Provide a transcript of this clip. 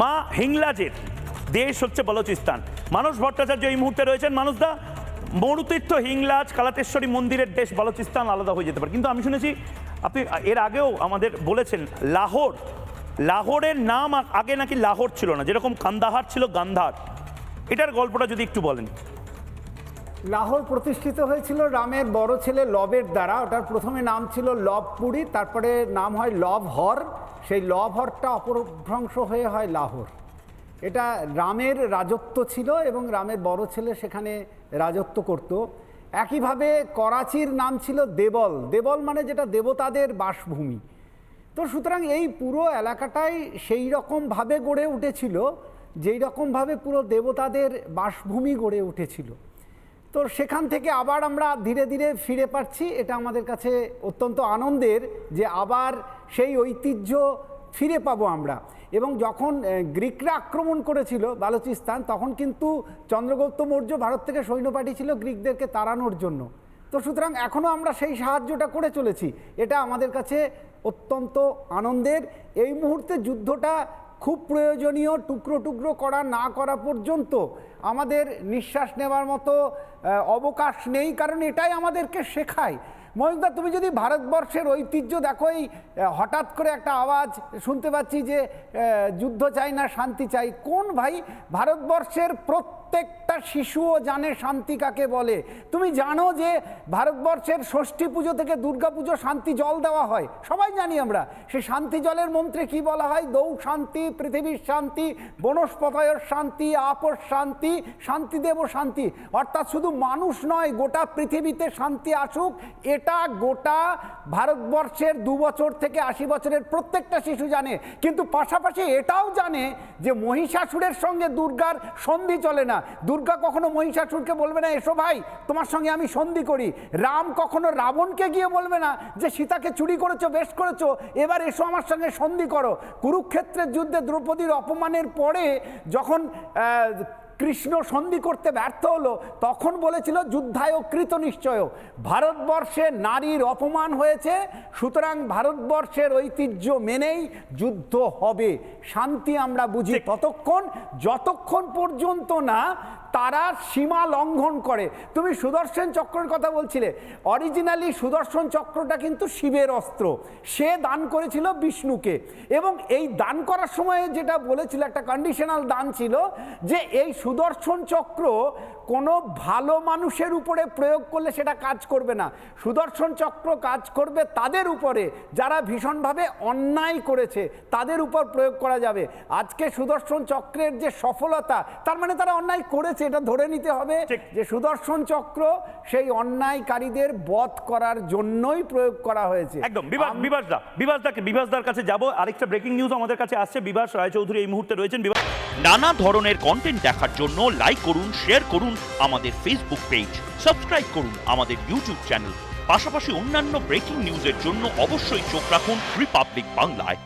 মা হিংলাজের, দেশ হচ্ছে বলচিস্তান। মানস ভট্টাচার্য এই মুহূর্তে রয়েছেন মানুষদা মরুতীর্থ হিংলাজ কালাতেশ্বরী মন্দিরের দেশ বলচিস্তান আলাদা হয়ে যেতে পারে। কিন্তু আমি শুনেছি, আপনি এর আগেও আমাদের বলেছেন, লাহোর, লাহোরের নাম আগে নাকি লাহোর ছিল না, যেরকম কান্দাহার ছিল গান্ধার। এটার গল্পটা যদি একটু বলেন। লাহোর প্রতিষ্ঠিত হয়েছিল রামের বড় ছেলে লবের দ্বারা, ওটার প্রথমে নাম ছিল লবপুরী, তারপরে নাম হয় লবহর। সেই লভরটা অপভ্রংশ হয়ে হয় লাহোর। এটা রামের রাজত্ব ছিল এবং রামের বড় ছেলে সেখানে রাজত্ব করত। একইভাবে করাচির নাম ছিল দেবল। দেবল মানে যেটা দেবতাদের বাসভূমি। তো সুতরাং এই পুরো এলাকাটাই সেই রকমভাবে গড়ে উঠেছিল, যেই রকমভাবে পুরো দেবতাদের বাসভূমি গড়ে উঠেছিল। তো সেখান থেকে আবার আমরা ধীরে ধীরে ফিরে পাচ্ছি। এটা আমাদের কাছে অত্যন্ত আনন্দের যে আবার সেই ঐতিহ্য ফিরে পাবো আমরা। এবং যখন গ্রিকরা আক্রমণ করেছিল বালুচিস্তান, তখন কিন্তু চন্দ্রগুপ্ত মৌর্য ভারত থেকে সৈন্য পাঠিয়েছিল গ্রিকদেরকে তাড়ানোর জন্য। তো সুতরাং এখনও আমরা সেই সাহায্যটা করে চলেছি। এটা আমাদের কাছে অত্যন্ত আনন্দের। এই মুহূর্তে যুদ্ধটা খুব প্রয়োজনীয় টুকরো টুকরো করা না করা পর্যন্ত আমাদের নিঃশ্বাস নেওয়ার মতো অবকাশ নেই, কারণ এটাই আমাদেরকে শেখায়। ময়ূকদা তুমি যদি ভারতবর্ষের ঐতিহ্য দেখো, এই হঠাৎ করে একটা আওয়াজ শুনতে পাচ্ছি যে যুদ্ধ চাই না, শান্তি চাই। কোন ভাই? ভারতবর্ষের প্রত্যেকটা শিশুও জানে শান্তি কাকে বলে। তুমি জানো যে, ভারতবর্ষের ষষ্ঠী পুজো থেকে দুর্গা পুজো শান্তি জল দেওয়া হয়। সবাই জানি আমরা। সে শান্তি জলের মন্ত্রে কি বলা হয়? দৌ শান্তি, পৃথিবীর শান্তি, বনস্পতয়ের শান্তি, আপস শান্তি শান্তি দেব শান্তি। অর্থাৎ শুধু মানুষ নয়, গোটা পৃথিবীতে শান্তি আসুক এটা গোটা ভারতবর্ষের দু বছর থেকে আশি বছরের প্রত্যেকটা শিশু জানে। কিন্তু পাশাপাশি এটাও জানে যে মহিষাসুরের সঙ্গে দুর্গার সন্ধি চলে না। দুর্গা কখনো মহিষাসুরকে বলবে না, এসো ভাই, তোমার সঙ্গে আমি সন্ধি করি। রাম কখনো রাবণকে গিয়ে বলবে না যে, সীতাকে চুরি করেছ, বেশ করেছ, এবার এসো আমার সঙ্গে সন্ধি করো। কুরুক্ষেত্রের যুদ্ধে দ্রৌপদীর অপমানের পরে যখন কৃষ্ণ সন্ধি করতে ব্যর্থ হলো তখন বলেছিল যুদ্ধায় কৃত নিশ্চয় ভারতবর্ষে নারীর অপমান হয়েছে সুতরাং ভারতবর্ষের ঐতিহ্য মেনেই যুদ্ধ হবে। শান্তি আমরা বুঝি ততক্ষণ যতক্ষণ পর্যন্ত না তারা সীমা লঙ্ঘন করে। তুমি সুদর্শন চক্রের কথা বলছিলে। অরিজিনালি সুদর্শন চক্রটা কিন্তু শিবের অস্ত্র। সে দান করেছিল বিষ্ণুকে। এবং এই দান করার সময় যেটা বলেছিল, একটা কন্ডিশনাল দান ছিল যে এই সুদর্শন চক্র কোনো ভালো মানুষের উপরে প্রয়োগ করলে সেটা কাজ করবে না। সুদর্শন চক্র কাজ করবে তাদের উপরে। যারা ভীষণভাবে অন্যায় করেছে, তাদের উপর প্রয়োগ করা যাবে। আজকে সুদর্শন চক্রের যে সফলতা, তার মানে তারা অন্যায় করেছে। এটা ধরে নিতে হবে ঠিক। যে সুদর্শন চক্র সেই অন্যায়কারীদের বধ করার জন্যই প্রয়োগ করা হয়েছে। একদম। বিভাস আম- বিভাস দা বিভাস দাকে বিভাসদার কাছে যাব। আরেকটা ব্রেকিং নিউজ আমাদের কাছে আসছে। বিভাস রায়চৌধুরী এই মুহূর্তে রয়েছেন। বিভাস নানা ধরনের কন্টেন্ট দেখার জন্য লাইক করুন শেয়ার করুন আমাদের ফেসবুক পেজ সাবস্ক্রাইব করুন আমাদের ইউটিউব চ্যানেল পাশাপাশি অন্যান্য ব্রেকিং নিউজের জন্য অবশ্যই চোখ রাখুন রিপাবলিক বাংলায়